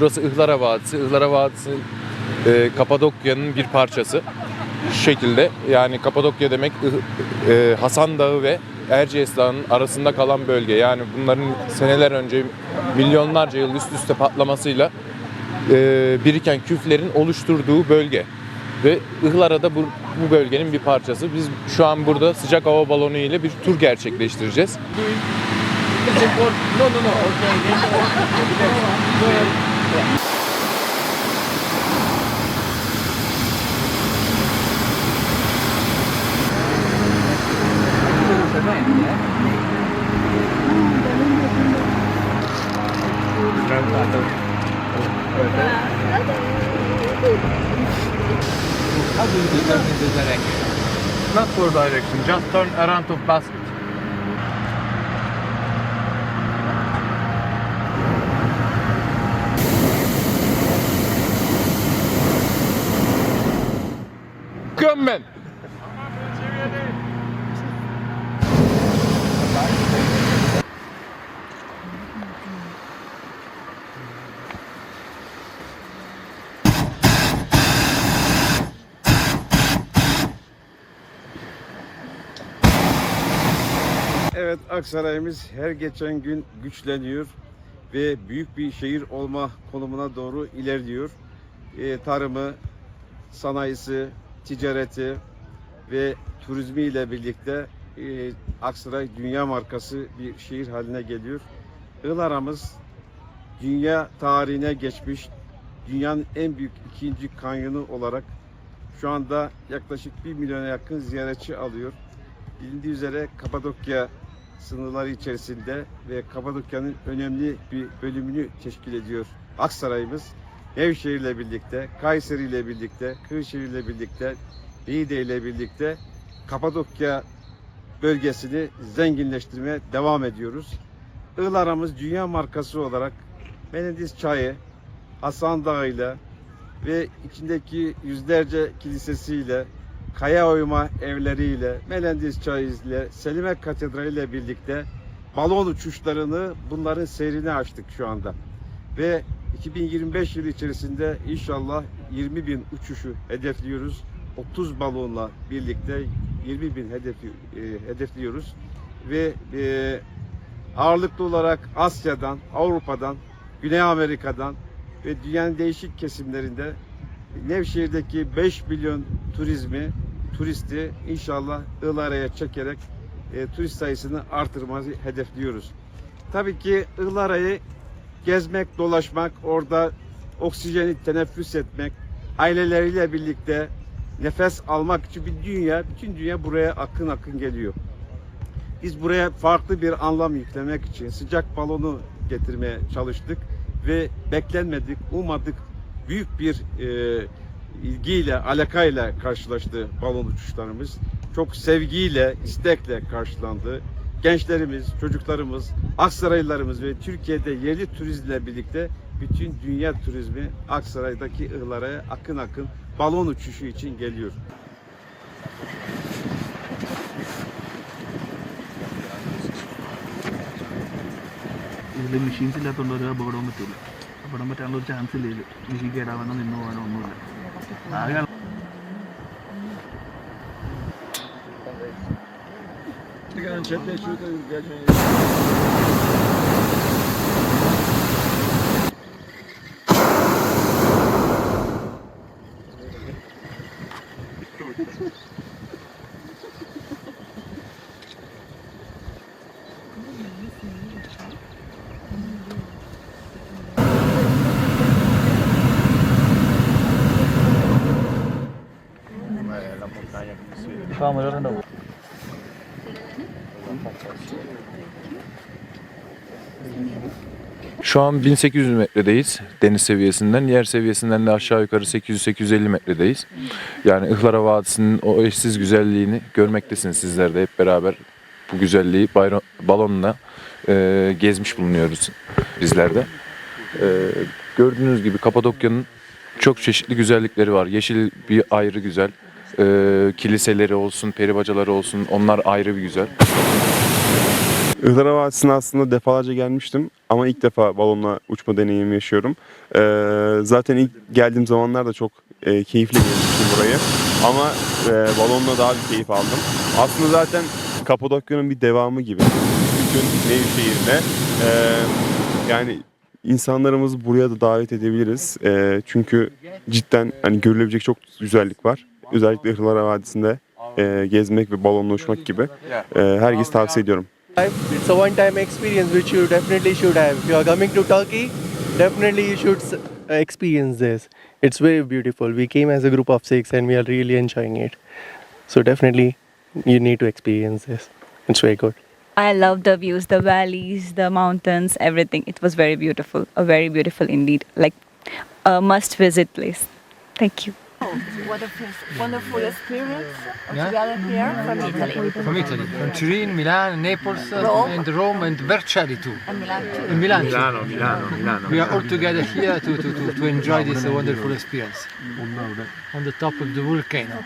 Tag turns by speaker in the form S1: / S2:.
S1: burası Ihlara Vadisi. Ihlara Vadisi e, Kapadokya'nın bir parçası. Şu şekilde yani Kapadokya demek e, Hasan Dağı ve Erciyes Dağı'nın arasında kalan bölge. Yani bunların seneler önce milyonlarca yıl üst üste patlamasıyla e, biriken küflerin oluşturduğu bölge. Ve Ihlara da bu, bu bölgenin bir parçası. Biz şu an burada sıcak hava balonu ile bir tur gerçekleştireceğiz.
S2: You?
S3: Not for direction, just turn around to basket.
S4: Evet Aksaray'ımız her geçen gün güçleniyor ve büyük bir şehir olma konumuna doğru ilerliyor. Ee, tarımı, sanayisi, ticareti ve turizmi ile birlikte e, Aksaray dünya markası bir şehir haline geliyor. Ilaramız dünya tarihine geçmiş dünyanın en büyük ikinci kanyonu olarak şu anda yaklaşık 1 milyona yakın ziyaretçi alıyor. Bilindiği üzere Kapadokya sınırları içerisinde ve Kapadokya'nın önemli bir bölümünü teşkil ediyor Aksaray'ımız. Nevşehir ile birlikte, Kayseri ile birlikte, Kırşehir ile birlikte, Niğde ile birlikte Kapadokya bölgesini zenginleştirmeye devam ediyoruz. Iğlara'mız dünya markası olarak Menendiz Çayı, Hasan Dağı ile ve içindeki yüzlerce kilisesiyle kaya oyma evleriyle, Melendiz Çayı ile, Selime Katedrali ile birlikte balon uçuşlarını bunların seyrini açtık şu anda. Ve 2025 yılı içerisinde inşallah 20 bin uçuşu hedefliyoruz. 30 balonla birlikte 20 bin hedefi, e, hedefliyoruz. Ve e, ağırlıklı olarak Asya'dan, Avrupa'dan, Güney Amerika'dan ve dünyanın değişik kesimlerinde Nevşehir'deki 5 milyon turizmi, turisti inşallah Ilara'ya çekerek e, turist sayısını artırmayı hedefliyoruz. Tabii ki Ilara'yı gezmek, dolaşmak, orada oksijeni teneffüs etmek, aileleriyle birlikte nefes almak için bir dünya, bütün dünya buraya akın akın geliyor. Biz buraya farklı bir anlam yüklemek için sıcak balonu getirmeye çalıştık ve beklenmedik, ummadık büyük bir e, ilgiyle, alakayla karşılaştı balon uçuşlarımız. Çok sevgiyle, istekle karşılandı. Gençlerimiz, çocuklarımız, Aksaraylılarımız ve Türkiye'de yerli turizmle birlikte bütün dünya turizmi Aksaray'daki ıhlara akın akın balon uçuşu için geliyor.
S2: ഇതിൽ machines ഇല്ലാത്തതുകൊണ്ട് ഒരു അപകടവും പറ്റില്ല അപകടം പറ്റാനുള്ള ഒരു ചാൻസ് ഇല്ല ഇതിൽ മെഷീൻ കേടാവാനോ നിന്ന് പോകാനോ ഒന്നുമില്ല 나리가 지금 음. 제때 주도 여전히 Tamam hocam sen de vur.
S1: Şu an 1800 metredeyiz deniz seviyesinden. Yer seviyesinden de aşağı yukarı 800-850 metredeyiz. Yani Ihlara Vadisi'nin o eşsiz güzelliğini görmektesiniz sizler de hep beraber. Bu güzelliği bayro- balonla e, gezmiş bulunuyoruz bizler de. E, gördüğünüz gibi Kapadokya'nın çok çeşitli güzellikleri var. Yeşil bir ayrı güzel, e, kiliseleri olsun, peribacaları olsun onlar ayrı bir güzel.
S5: Ihlara Vadisi'ne aslında defalarca gelmiştim ama ilk defa balonla uçma deneyimi yaşıyorum. Ee, zaten ilk geldiğim zamanlar da çok e, keyifli gelmiştim burayı. Ama e, balonla daha bir keyif aldım. Aslında zaten Kapadokya'nın bir devamı gibi. Bütün Nevşehir'de. E, yani insanlarımızı buraya da davet edebiliriz. E, çünkü cidden hani görülebilecek çok güzellik var. Özellikle Ihlara Vadisi'nde e, gezmek ve balonla uçmak gibi. E, herkese tavsiye ediyorum.
S6: It's a one-time experience which you definitely should have. If you are coming to Turkey, definitely you should experience this. It's very beautiful. We came as a group of six and we are really enjoying it. So definitely you need to experience this. It's very good.
S7: I love the views, the valleys, the mountains, everything. It was very beautiful, a very beautiful indeed. Like a must visit place. Thank you.
S8: Wonderful, wonderful experience
S3: Yeah?
S8: together here from Italy.
S3: From Italy, from Turin, Milan, Naples, uh,
S8: Rome.
S3: and Rome, and Vercelli too.
S8: And Milan too.
S3: In Milan. Milano, Milano, Milano. We are all together here to, to, to, to enjoy this wonderful experience on the top of the volcano.